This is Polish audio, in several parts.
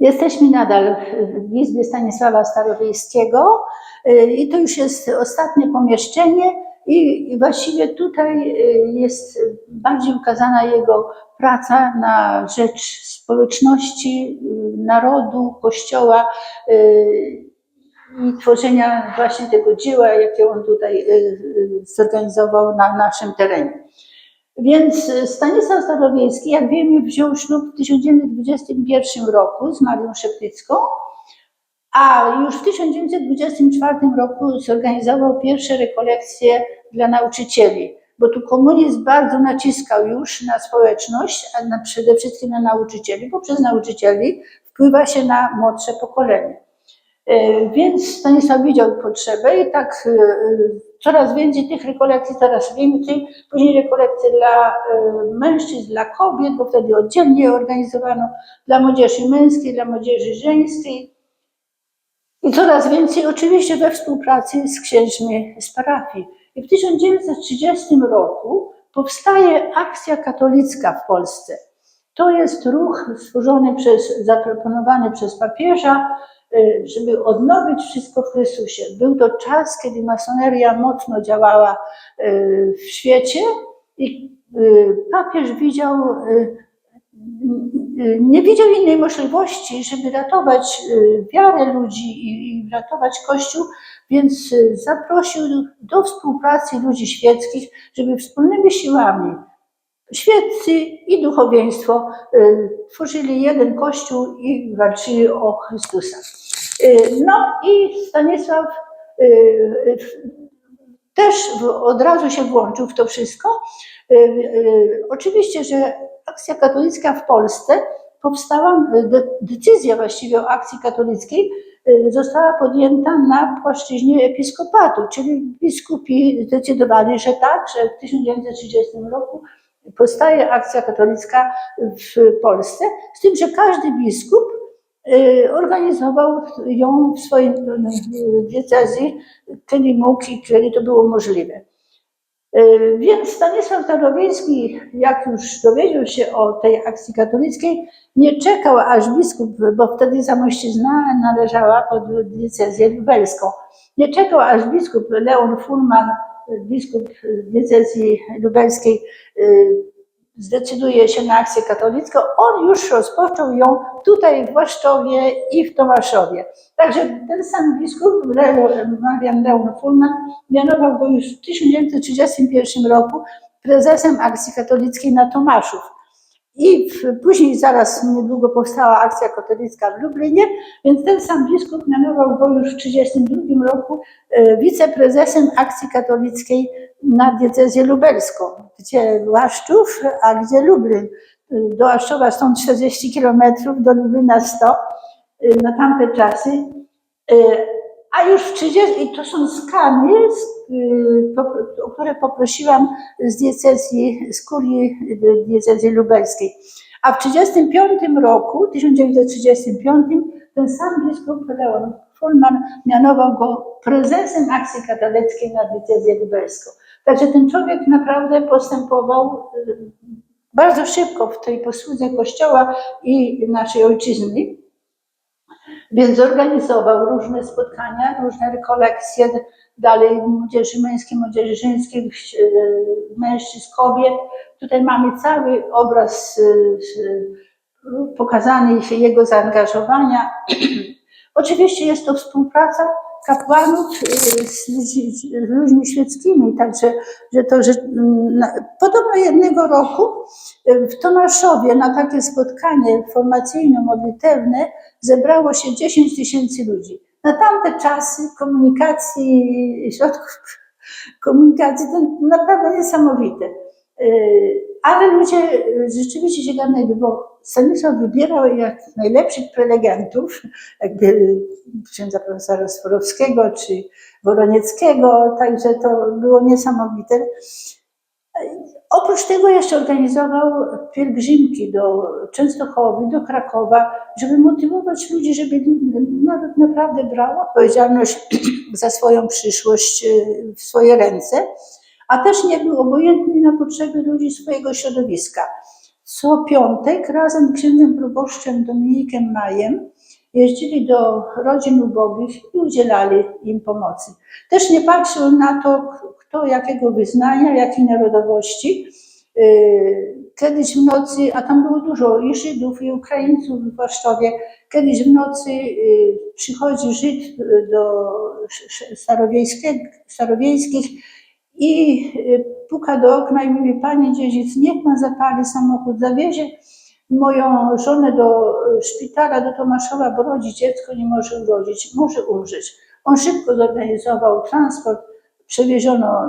Jesteśmy nadal w Izbie Stanisława Starowiejskiego y, i to już jest ostatnie pomieszczenie i właściwie tutaj y, jest bardziej ukazana jego praca na rzecz społeczności, y, narodu, kościoła i tworzenia właśnie tego dzieła, jakie on tutaj zorganizował na naszym terenie. Więc y, Stanisław Starowiejski, jak wiemy, wziął ślub w 1921 roku z Marią Szeptycką, a już w 1924 roku zorganizował pierwsze rekolekcje dla nauczycieli, bo tu komunizm bardzo naciskał już na społeczność, a na, przede wszystkim na nauczycieli, bo przez nauczycieli wpływa się na młodsze pokolenie. E, Więc Stanisław widział potrzebę i tak e, coraz więcej tych rekolekcji, coraz więcej, później rekolekcje dla e, mężczyzn, dla kobiet, bo wtedy oddzielnie organizowano, dla młodzieży męskiej, dla młodzieży żeńskiej. I coraz więcej oczywiście we współpracy z księżmi z parafii. I w 1930 roku powstaje akcja katolicka w Polsce. To jest ruch stworzony przez, zaproponowany przez papieża, żeby odnowić wszystko w Chrystusie. Był to czas, kiedy masoneria mocno działała y, w świecie i y, papież widział, y, y, nie widział innej możliwości, żeby ratować y, wiarę ludzi i ratować Kościół, więc y, zaprosił do współpracy ludzi świeckich, żeby wspólnymi siłami świeccy i duchowieństwo y, tworzyli jeden Kościół i walczyli o Chrystusa. Y, No i Stanisław y, też od razu się włączył w to wszystko. Oczywiście, że akcja katolicka w Polsce powstała, de- decyzja właściwie o akcji katolickiej została podjęta na płaszczyźnie episkopatu, czyli biskupi zdecydowali, że tak, że w 1930 roku powstaje akcja katolicka w Polsce, z tym, że każdy biskup y, organizował ją w swojej y, diecezji, kiedy mógł i kiedy to było możliwe. Y, Więc Stanisław Starowiejski, jak już dowiedział się o tej akcji katolickiej, nie czekał aż biskup, bo wtedy Zamościzna należała pod diecezję lubelską. Nie czekał aż biskup Leon Furman, biskup diecezji lubelskiej, y, zdecyduje się na akcję katolicką. On już rozpoczął ją tutaj w Łaszczowie i w Tomaszowie. Także ten sam biskup, Marian Leon Furman, mianował go już w 1931 roku prezesem akcji katolickiej na Tomaszów. I później zaraz niedługo powstała akcja katolicka w Lublinie, więc ten sam biskup mianował go już w 1932 roku e, wiceprezesem akcji katolickiej na diecezję lubelską, gdzie Łaszczów, a gdzie Lublin. Y, Do Łaszczowa stąd 40 kilometrów, do Lublina 100 y, na tamte czasy. A już w 30, i to są skany, y, o które poprosiłam z diecezji, z kurii y, diecezji lubelskiej. A w 1935 roku, 1935, ten sam biskup Leon Fulman mianował go prezesem akcji katolickiej na diecezję lubelską. Także ten człowiek naprawdę postępował y, bardzo szybko w tej posłudze Kościoła i naszej ojczyzny. Więc zorganizował różne spotkania, różne rekolekcje, dalej młodzieży męskiej, młodzieży żeńskiej, e, mężczyzn, kobiet. Tutaj mamy cały obraz e, pokazany jego zaangażowania. Oczywiście jest to współpraca kapłanów e, z, ludzi, z ludźmi świeckimi, także że to, że mm, na- podobno jednego roku e, w Tomaszowie na takie spotkanie formacyjno-modlitewne zebrało się 10 tysięcy ludzi. Na tamte czasy komunikacji, środków komunikacji to naprawdę niesamowite. Yy, Ale ludzie rzeczywiście się gadali, bo Stanisław wybierał jak najlepszych prelegentów, jakby księdza profesora Sforowskiego czy Woronieckiego, także to było niesamowite. Oprócz tego jeszcze organizował pielgrzymki do Częstochowy, do Krakowa, żeby motywować ludzi, żeby naród naprawdę brał odpowiedzialność za swoją przyszłość e, w swoje ręce, a też nie był obojętny na potrzeby ludzi swojego środowiska. Co piątek razem z księdzem proboszczem Dominikiem Majem jeździli do rodzin ubogich i udzielali im pomocy. Też nie patrzył na to, kto jakiego wyznania, jakiej narodowości. Yy, Kiedyś w nocy, a tam było dużo i Żydów, i Ukraińców w Waszczowie, kiedyś w nocy yy, przychodzi Żyd do starowiejskich i yy, puka do okna i mówi, panie dziedzic, niech pan zapali samochód, zawiezie moją żonę do y, szpitala, do Tomaszowa, bo rodzi dziecko, nie może urodzić, może umrzeć. On szybko zorganizował transport, przewieziono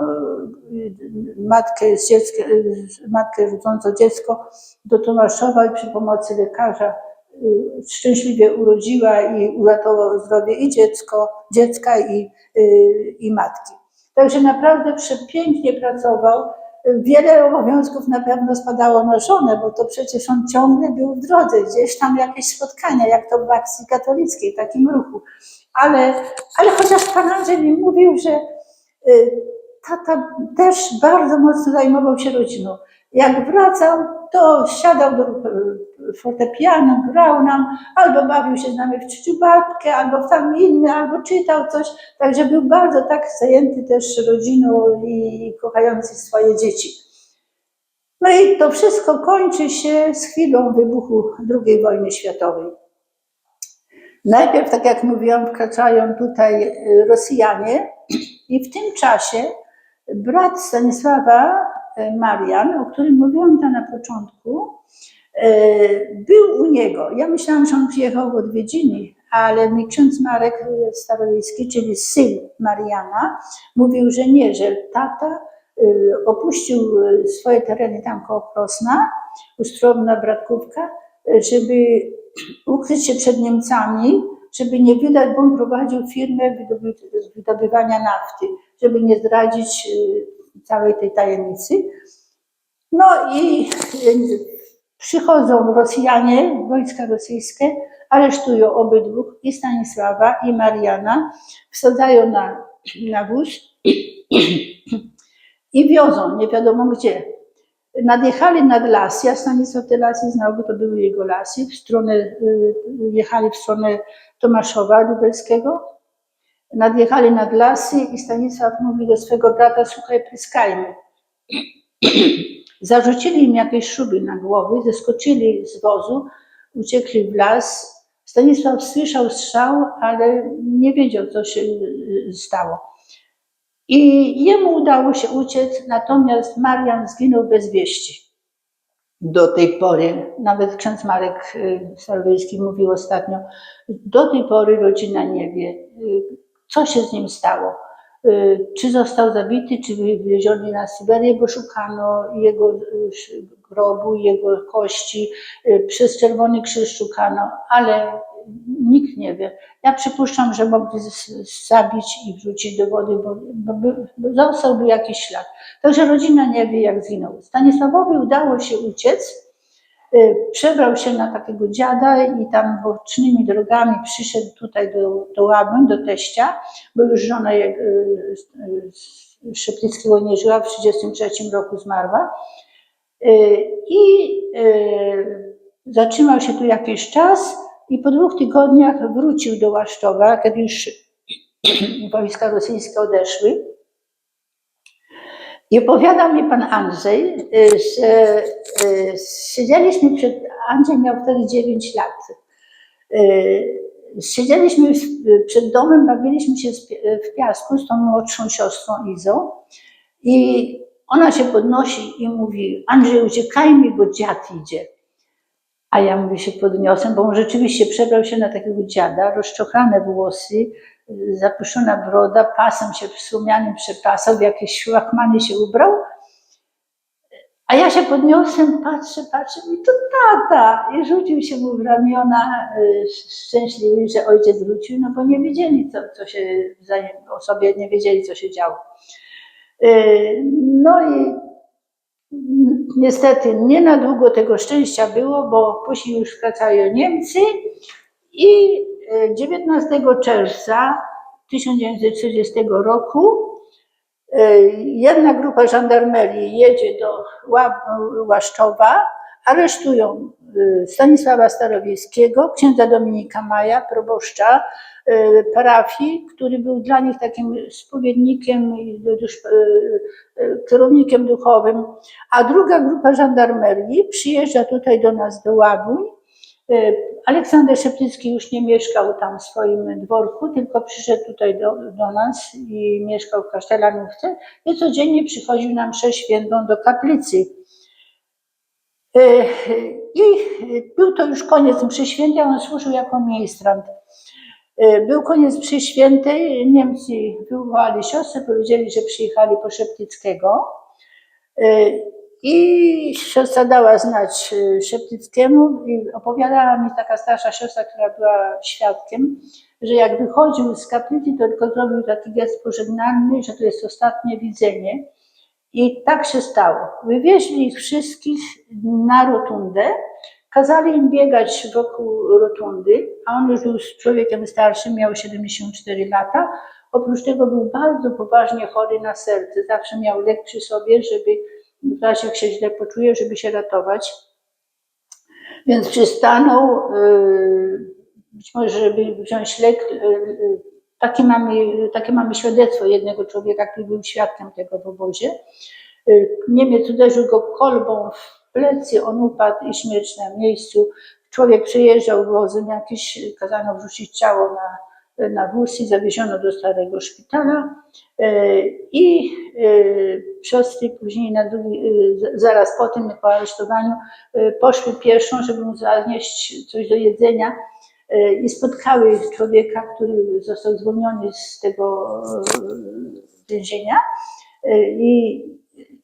y, matkę, z dziecka, y, matkę rodzącą dziecko do Tomaszowa i przy pomocy lekarza y, szczęśliwie urodziła i uratował zdrowie i dziecko, dziecka i, y, i matki. Także naprawdę przepięknie pracował. Wiele obowiązków na pewno spadało na żonę, bo to przecież on ciągle był w drodze, gdzieś tam jakieś spotkania, jak to w akcji katolickiej, takim ruchu. Ale, ale chociaż pan Andrzej mi mówił, że y, tata też bardzo mocno zajmował się rodziną. Jak wracał, to siadał do fortepianu, grał nam, albo bawił się z nami w ciuciubabkę, albo w tam inny, albo czytał coś. Także był bardzo tak zajęty też rodziną i kochający swoje dzieci. No i to wszystko kończy się z chwilą wybuchu II wojny światowej. Najpierw, tak jak mówiłam, wkraczają tutaj y, Rosjanie i w tym czasie brat Stanisława y, Marian, o którym mówiłam tam na początku, był u niego. Ja myślałam, że on przyjechał w odwiedziny, ale mi ksiądz Marek Starowiejski, czyli syn Mariana, mówił, że nie, że tata y, opuścił swoje tereny tam koło Krosna, Ustromna Bratkówka, y, żeby ukryć się przed Niemcami, żeby nie wydać, bo on prowadził firmę wydoby- wydobywania nafty, żeby nie zdradzić całej tej tajemnicy. No i przychodzą Rosjanie, wojska rosyjskie, aresztują obydwu, i Stanisława, i Mariana, wsadzają na, na wóz i wiozą, nie wiadomo gdzie. Nadjechali nad lasy, a Stanisław te lasy znał, bo to były jego lasy, w stronę, y, jechali w stronę Tomaszowa Lubelskiego. Nadjechali nad lasy i Stanisław mówi do swego brata, słuchaj, pryskajmy. Zarzucili im jakieś szuby na głowy, zeskoczyli z wozu, uciekli w las. Stanisław słyszał strzał, ale nie wiedział, co się y, stało. I jemu udało się uciec, natomiast Marian zginął bez wieści. Do tej pory, nawet ksiądz Marek y, Starowiejski mówił ostatnio, do tej pory rodzina nie wie, y, co się z nim stało. Y, Czy został zabity, czy wywieziony na Syberię, bo szukano jego y, grobu, jego kości, y, przez Czerwony Krzyż szukano, ale nikt nie wie. Ja przypuszczam, że mogli zabić i wrzucić do wody, bo, bo, bo zostałby jakiś ślad. Także rodzina nie wie, jak zginął. Stanisławowi udało się uciec. Y, Przebrał się na takiego dziada i tam bocznymi drogami przyszedł tutaj do, do Łaby, do teścia, bo już żona y, y, Szeptyckiego nie żyła, w 1933 roku zmarła. I zatrzymał się tu jakiś czas i po dwóch tygodniach wrócił do Łaszczowa, kiedy już wojska rosyjskie odeszły. I opowiadał mi pan Andrzej, y, że y, siedzieliśmy przed, Andrzej miał wtedy 9 lat. Y, Siedzieliśmy przed domem, bawiliśmy się w piasku z tą młodszą siostrą Izą i ona się podnosi i mówi, Andrzej uciekajmy, bo dziad idzie. A ja mówię, się podniosę, bo on rzeczywiście przebrał się na takiego dziada, rozczochrane włosy, zapuszczona broda, pasem się wspomnianym przepasał, w jakieś łachmany się ubrał. A ja się podniosłem, patrzę, patrzę i to tata. I rzucił się mu w ramiona, y, szczęśliwy, że ojciec wrócił, no bo nie wiedzieli, co, co się, o sobie nie wiedzieli, co się działo. Y, No i niestety nie na długo tego szczęścia było, bo później już wracają Niemcy i 19 czerwca 1930 roku y, jedna grupa żandarmerii jedzie do Ła- Łaszczowa, aresztują y, Stanisława Starowiejskiego, księdza Dominika Maja, proboszcza y, parafii, który był dla nich takim spowiednikiem i kierownikiem duchowym. A druga grupa żandarmerii przyjeżdża tutaj do nas do Łabuń. Y, Aleksander Szeptycki już nie mieszkał tam w swoim dworku, tylko przyszedł tutaj do, do nas i mieszkał w Kasztelanówce i codziennie przychodził na mszę świętą do kaplicy. E, I był to już koniec mszy świętej, on służył jako ministrant. Był koniec mszy świętej, Niemcy wywołali siostrę, powiedzieli, że przyjechali po Szeptyckiego. I siostra dała znać e, Szeptyckiemu i opowiadała mi taka starsza siostra, która była świadkiem, że jak wychodził z kaplicy, to tylko zrobił taki gest pożegnalny, że to jest ostatnie widzenie. I tak się stało. Wywieźli ich wszystkich na rotundę, kazali im biegać wokół rotundy, a on już był człowiekiem starszym, miał 74 lata. Oprócz tego był bardzo poważnie chory na serce. Zawsze miał lek przy sobie, żeby w jak się źle poczuje, żeby się ratować. Więc przystanął, yy, być może, żeby wziąć lek. yy, Takie mamy, takie mamy świadectwo jednego człowieka, który był świadkiem tego w obozie. Y, Niemiec uderzył go kolbą w plecy, on upadł i śmierć na miejscu. Człowiek przyjeżdżał wozem jakiś, kazano wrzucić ciało na, na wóz i zawieziono do starego szpitala. Y, I y, siostry później na drugi, z- zaraz po tym po aresztowaniu poszły pieszą, żeby mu zanieść coś do jedzenia i spotkały człowieka, który został zwolniony z tego więzienia i,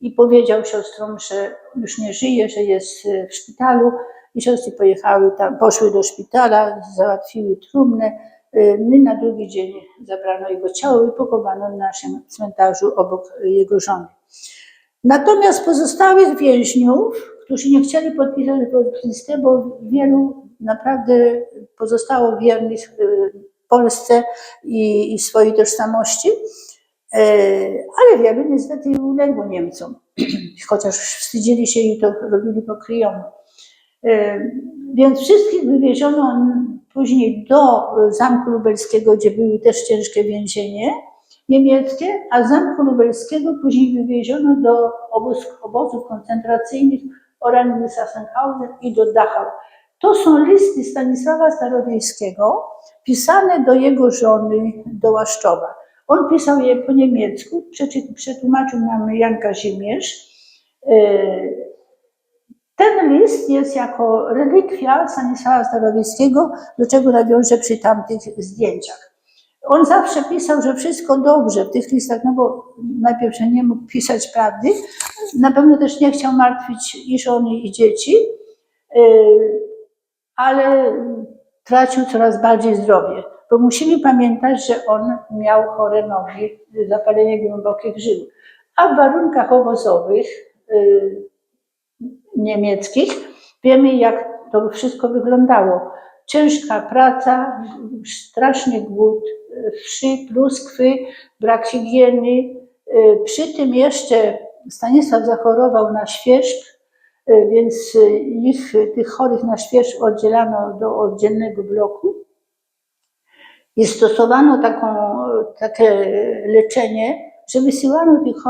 i powiedział siostrom, że już nie żyje, że jest w szpitalu i siostry pojechały tam, poszły do szpitala, załatwiły trumnę. Y, My na drugi dzień zabrano jego ciało i pochowano na naszym cmentarzu obok jego żony. Natomiast pozostałych więźniów, którzy nie chcieli podpisać pod listę, bo wielu naprawdę pozostało wiernych y, Polsce i, i swojej tożsamości, e, ale wielu niestety uległo Niemcom, chociaż wstydzili się i to robili po kryjomu. Więc wszystkich wywieziono później do Zamku Lubelskiego, gdzie były też ciężkie więzienie niemieckie, a z Zamku Lubelskiego później wywieziono do obóz, obozów koncentracyjnych Oranienburg Sachsenhausen i do Dachau. To są listy Stanisława Starowiejskiego pisane do jego żony do Łaszczowa. On pisał je po niemiecku, przetłumaczył nam Jan Kazimierz. Ten list jest jako relikwia Stanisława Starowiejskiego, do czego nawiążę przy tamtych zdjęciach. On zawsze pisał, że wszystko dobrze w tych listach, no bo najpierw, nie mógł pisać prawdy, na pewno też nie chciał martwić i żony, i dzieci, yy, ale tracił coraz bardziej zdrowie, bo musimy pamiętać, że on miał chore nogi, zapalenie głębokich żył, a w warunkach obozowych yy, niemieckich wiemy, jak to wszystko wyglądało. Ciężka praca, straszny głód, wszy, pluskwy, brak higieny. Y, Przy tym jeszcze Stanisław zachorował na świerzb, y, więc y, ich, tych chorych na świerzb oddzielano do oddzielnego bloku i stosowano taką, takie leczenie, że wysyłano tych,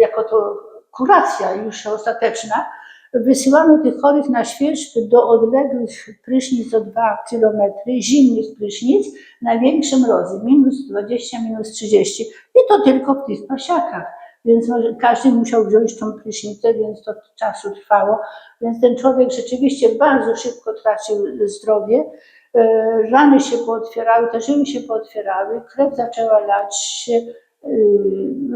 jako to kuracja już ostateczna, wysyłano tych chorych na świeżb do odległych prysznic o 2 km, zimnych prysznic, na większe mrozy, minus 20, minus 30 i to tylko w tych pasiakach. Więc każdy musiał wziąć tą prysznicę, więc to czasu trwało. Więc ten człowiek rzeczywiście bardzo szybko tracił zdrowie. E, Rany się pootwierały, te żyły się pootwierały, krew zaczęła lać się,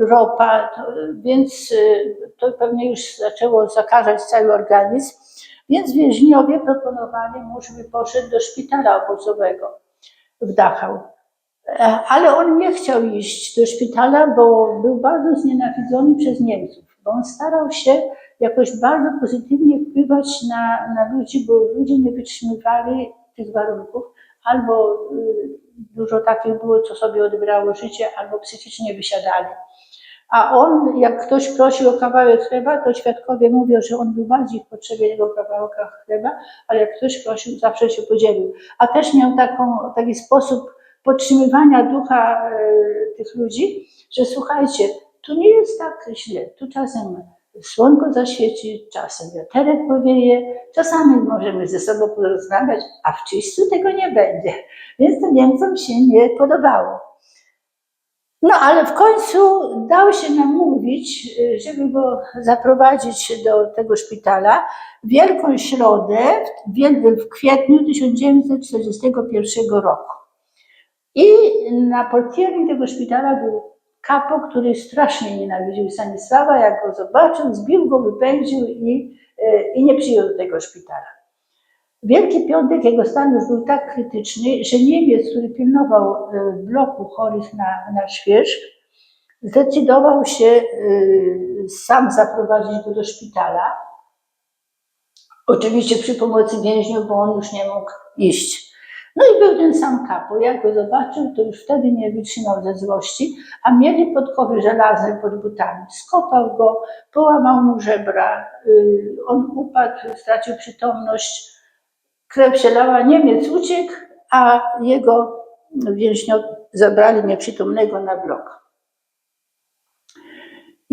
ropa, to, więc y, to pewnie już zaczęło zakażać cały organizm. Więc więźniowie proponowali mu, żeby poszedł do szpitala obozowego w Dachau. E, Ale on nie chciał iść do szpitala, bo był bardzo znienawidzony przez Niemców, bo on starał się jakoś bardzo pozytywnie wpływać na, na ludzi, bo ludzie nie wytrzymywali tych warunków, albo y, dużo takich było, co sobie odebrało życie, albo psychicznie wysiadali. A on, jak ktoś prosił o kawałek chleba, to świadkowie mówią, że on był bardziej w potrzebie tego kawałka chleba, ale jak ktoś prosił, zawsze się podzielił. A też miał taką, taki sposób podtrzymywania ducha e, tych ludzi, że słuchajcie, tu nie jest tak źle, tu czasem słonko zaświeci, czasem wiaterek powieje, czasami możemy ze sobą porozmawiać, a w czyściu tego nie będzie. Więc to Niemcom się nie podobało. No ale w końcu dał się namówić, żeby go zaprowadzić do tego szpitala w Wielką Środę w kwietniu 1941 roku. I na portierni tego szpitala był kapo, który strasznie nienawidził Stanisława. Jak go zobaczył, zbił go, wypędził i, y, i nie przyjął do tego szpitala. Wielki Piątek jego stan już był tak krytyczny, że Niemiec, który pilnował e, bloku chorych na, na świeżk, zdecydował się e, sam zaprowadzić go do szpitala. Oczywiście przy pomocy więźniów, bo on już nie mógł iść. No i był ten sam kapo. Jak go zobaczył, to już wtedy nie wytrzymał ze złości, a mieli podkowy żelazne pod butami. Skopał go, połamał mu żebra, y, on upadł, stracił przytomność krew się lała, Niemiec uciekł, a jego więźniowie zabrali nieprzytomnego na blok.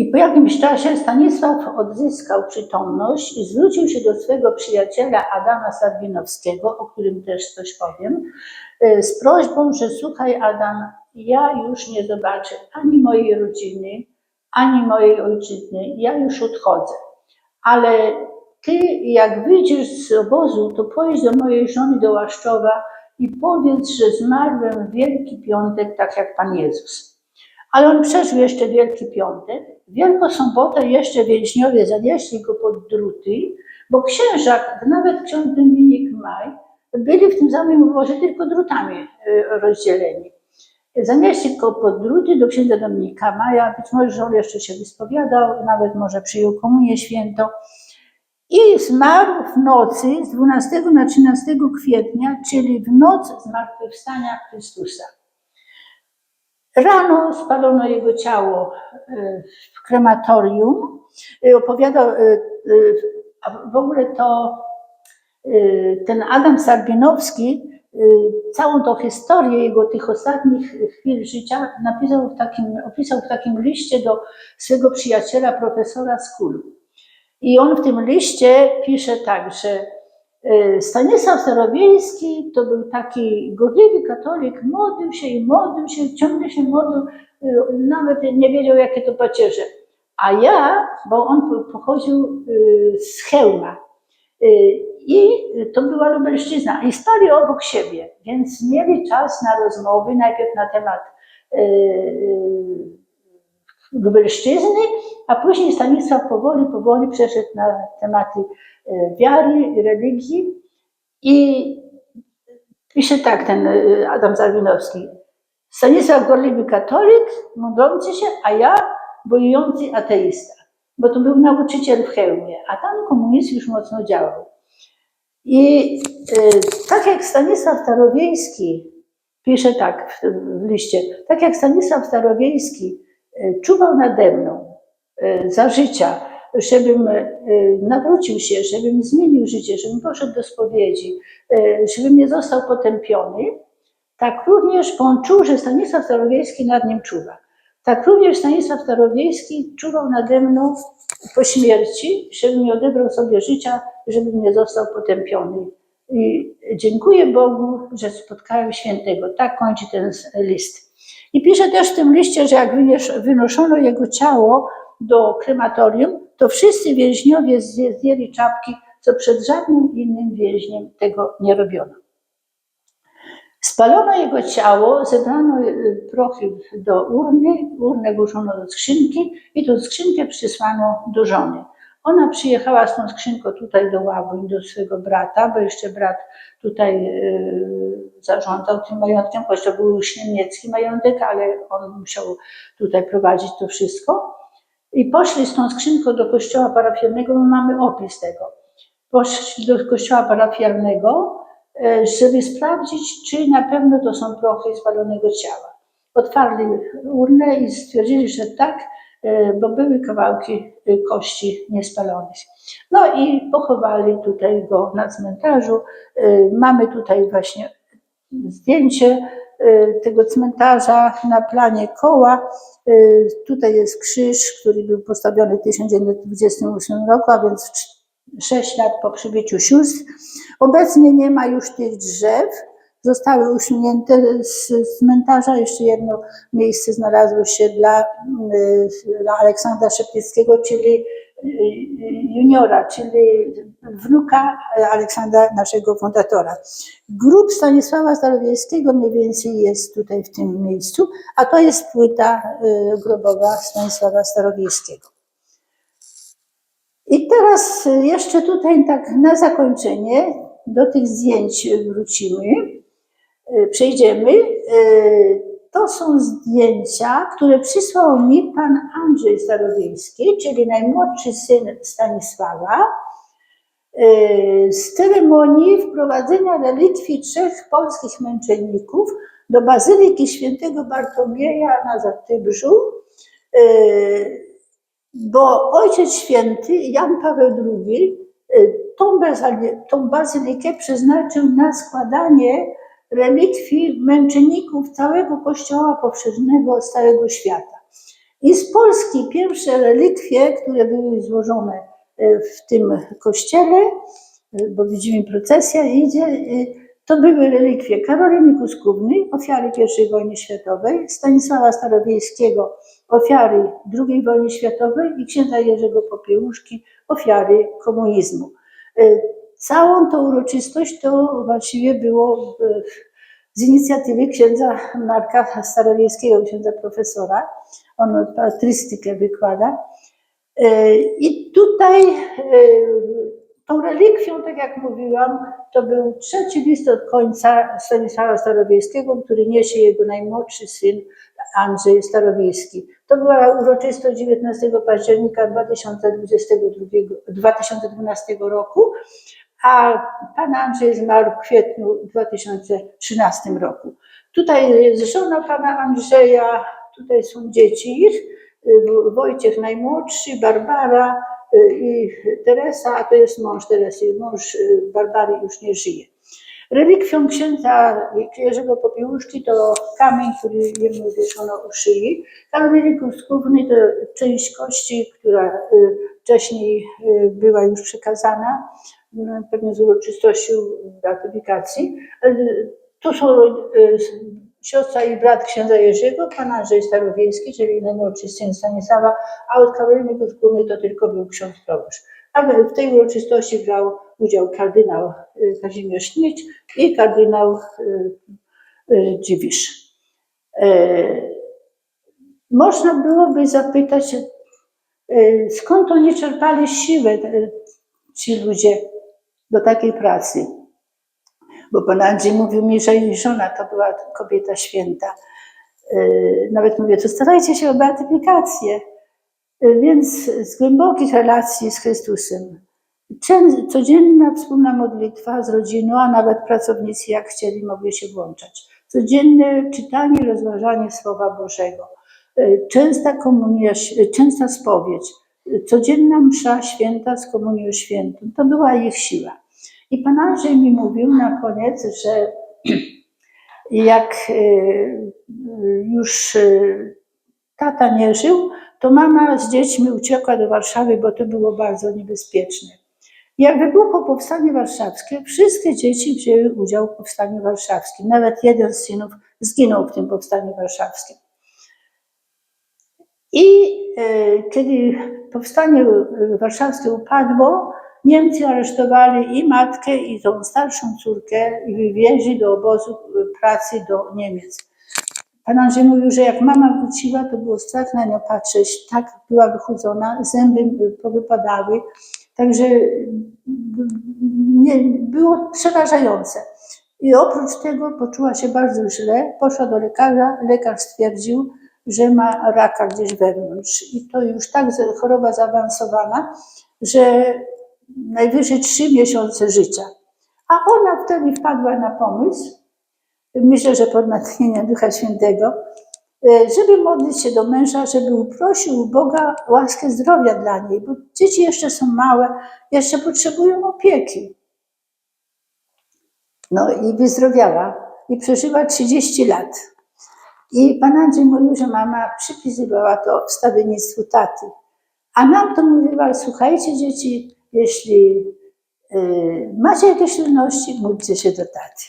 I po jakimś czasie Stanisław odzyskał przytomność i zwrócił się do swego przyjaciela Adama Sarbinowskiego, o którym też coś powiem, y, z prośbą, że słuchaj Adam, ja już nie zobaczę ani mojej rodziny, ani mojej ojczyzny, ja już odchodzę. Ale ty, jak wyjdziesz z obozu, to pojedź do mojej żony do Łaszczowa i powiedz, że zmarłem w Wielki Piątek, tak jak Pan Jezus. Ale on przeżył jeszcze Wielki Piątek. Wielką Sobotę jeszcze więźniowie zanieśli go pod druty, bo księża, nawet ksiądz Dominik Maj, byli w tym samym obozie tylko drutami y, rozdzieleni. Zanieśli go pod druty do księdza Dominika Maja, być może, że on jeszcze się wyspowiadał, nawet może przyjął komunię świętą. I zmarł w nocy z 12 na 13 kwietnia, czyli w noc zmartwychwstania Chrystusa. Rano spalono jego ciało e, w krematorium. E, Opowiadał, a w ogóle to ten Adam Sarbinowski całą tą historię jego tych ostatnich chwil życia napisał w takim, opisał w takim liście do swego przyjaciela profesora Skulu. I on w tym liście pisze tak, że Stanisław Starowiejski to był taki gorliwy katolik, modlił się i modlił się, ciągle się modlił, e, nawet nie wiedział, jakie to pacierze. A ja, bo on pochodził e, z Chełma i to była Lubelszczyzna i spali obok siebie, więc mieli czas na rozmowy, najpierw na temat Lubelszczyzny, a później Stanisław powoli, powoli przeszedł na tematy e, wiary, religii i pisze tak ten e, Adam Zawinowski. Stanisław gorliwy katolik, modlący się, a ja bojujący ateista, bo to był nauczyciel w Chełmie, a tam komunizm już mocno działał. I e, tak jak Stanisław Starowiejski, pisze tak w, w liście, tak jak Stanisław Starowiejski czuwał nade mną e, za życia, żebym e, nawrócił się, żebym zmienił życie, żebym poszedł do spowiedzi, e, żebym nie został potępiony, tak również, bo on czuł, że Stanisław Starowiejski nad nim czuwa. Tak również Stanisław Starowiejski czuwał nade mną po śmierci, żebym nie odebrał sobie życia, żebym nie został potępiony. I dziękuję Bogu, że spotkałem świętego. Tak kończy ten list. I pisze też w tym liście, że jak wynoszono jego ciało do krematorium, to wszyscy więźniowie zdjęli czapki, co przed żadnym innym więźniem tego nie robiono. Spalono jego ciało, zebrano y, prochy do urny, urnę włożono do skrzynki i tą skrzynkę przysłano do żony. Ona przyjechała z tą skrzynką tutaj do Łabuń, do swojego brata, bo jeszcze brat tutaj yy, zarządzał tym majątkiem, choć to był już niemiecki majątek, ale on musiał tutaj prowadzić to wszystko. I poszli z tą skrzynką do kościoła parafialnego, my mamy opis tego. Poszli do kościoła parafialnego, yy, żeby sprawdzić, czy na pewno to są prochy spalonego ciała. Otwarli urnę i stwierdzili, że tak, e, bo były kawałki e, kości niespalonych. No i pochowali tutaj go na cmentarzu. E, Mamy tutaj właśnie zdjęcie e, tego cmentarza na planie koła. E, Tutaj jest krzyż, który był postawiony w 1928 roku, a więc 6 lat po przybyciu sióstr. Obecnie nie ma już tych drzew. Zostały usunięte z cmentarza. Jeszcze jedno miejsce znalazło się dla, y, dla Aleksandra Szeptyckiego, czyli y, juniora, czyli wnuka Aleksandra, naszego fundatora. Grób Stanisława Starowiejskiego mniej więcej jest tutaj w tym miejscu, a to jest płyta y, grobowa Stanisława Starowiejskiego. I teraz jeszcze tutaj tak na zakończenie do tych zdjęć wrócimy, przejdziemy. Y, To są zdjęcia, które przysłał mi pan Andrzej Starowiejski, czyli najmłodszy syn Stanisława, y, z ceremonii wprowadzenia relikwii trzech polskich męczenników do Bazyliki Świętego Bartłomieja na Zatybrzu, y, bo Ojciec Święty Jan Paweł II y, tą bazylikę przeznaczył na składanie relikwii męczenników całego Kościoła powszechnego z całego świata. I z Polski pierwsze relikwie, które były złożone y, w tym kościele, y, bo widzimy procesja idzie, y, to były relikwie Karoliny Kuskównej, ofiary I wojny światowej, Stanisława Starowiejskiego, ofiary II wojny światowej i księdza Jerzego Popiełuszki, ofiary komunizmu. Całą tą uroczystość to właściwie było y, z inicjatywy księdza Marka Starowiejskiego, księdza profesora. On patrystykę wykłada. Y, I tutaj y, tą relikwią, tak jak mówiłam, to był trzeci list od końca Stanisława Starowiejskiego, który niesie jego najmłodszy syn Andrzej Starowiejski. To była uroczystość 19 października 2022, 2012 roku, a pan Andrzej zmarł w kwietniu 2013 roku. Tutaj jest żona pana Andrzeja, tutaj są dzieci ich, y, Wojciech najmłodszy, Barbara y, i Teresa, a to jest mąż Teresy. Mąż y, Barbary już nie żyje. Relikwią księdza Jerzego Popiełuszki to kamień, który jemu wieszono u szyi. Karoliny Kuskówny to część kości, która wcześniej była już przekazana, pewnie z uroczystością beatyfikacji. Y, Tu są y, siostra i brat księdza Jerzego, pan Andrzej Starowiejski, czyli najmłodszy syn Stanisława, a od Karoliny Kuskównej to tylko był ksiądz proboszcz. A w tej uroczystości brał udział kardynał y, Kazimierz Śmieć i kardynał Dziwisz. E, Można byłoby zapytać, skąd oni czerpali siłę, ci ludzie, do takiej pracy. Bo pan Andrzej mówił mi, że jej żona to była kobieta święta. Y, Nawet mówię, to starajcie się o beatyfikację. Y, Więc z głębokich relacji z Chrystusem, codzienna wspólna modlitwa z rodziną, a nawet pracownicy, jak chcieli, mogli się włączać. Codzienne czytanie, rozważanie Słowa Bożego, y, częsta komunia, częsta spowiedź, codzienna msza święta z komunią świętą. To była ich siła. I Pan Andrzej mi mówił na koniec, że jak y, y, już y, tata nie żył, to mama z dziećmi uciekła do Warszawy, bo to było bardzo niebezpieczne. Jak wybuchło Powstanie Warszawskie, wszystkie dzieci wzięły udział w Powstaniu Warszawskim. Nawet jeden z synów zginął w tym Powstaniu Warszawskim. I e, kiedy Powstanie e, Warszawskie upadło, Niemcy aresztowali i matkę, i tą starszą córkę i wywieźli do obozu e, pracy do Niemiec. Pan Andrzej mówił, że jak mama wróciła, to było strach na nią patrzeć. Tak była wychudzona, zęby powypadały. Także nie, było przerażające. I oprócz tego poczuła się bardzo źle, poszła do lekarza, lekarz stwierdził, że ma raka gdzieś wewnątrz. I to już tak choroba zaawansowana, że najwyżej trzy miesiące życia. A ona wtedy wpadła na pomysł, myślę, że pod natchnieniem Ducha Świętego, e, żeby modlić się do męża, żeby uprosił Boga łaskę zdrowia dla niej, bo dzieci jeszcze są małe, jeszcze potrzebują opieki. No i wyzdrowiała i przeżyła 30 lat. I pan Andrzej mówił, że mama przypisywała to wstawiennictwu taty. A nam to mówiła, słuchajcie dzieci, jeśli y, macie jakieś trudności, módlcie się do taty.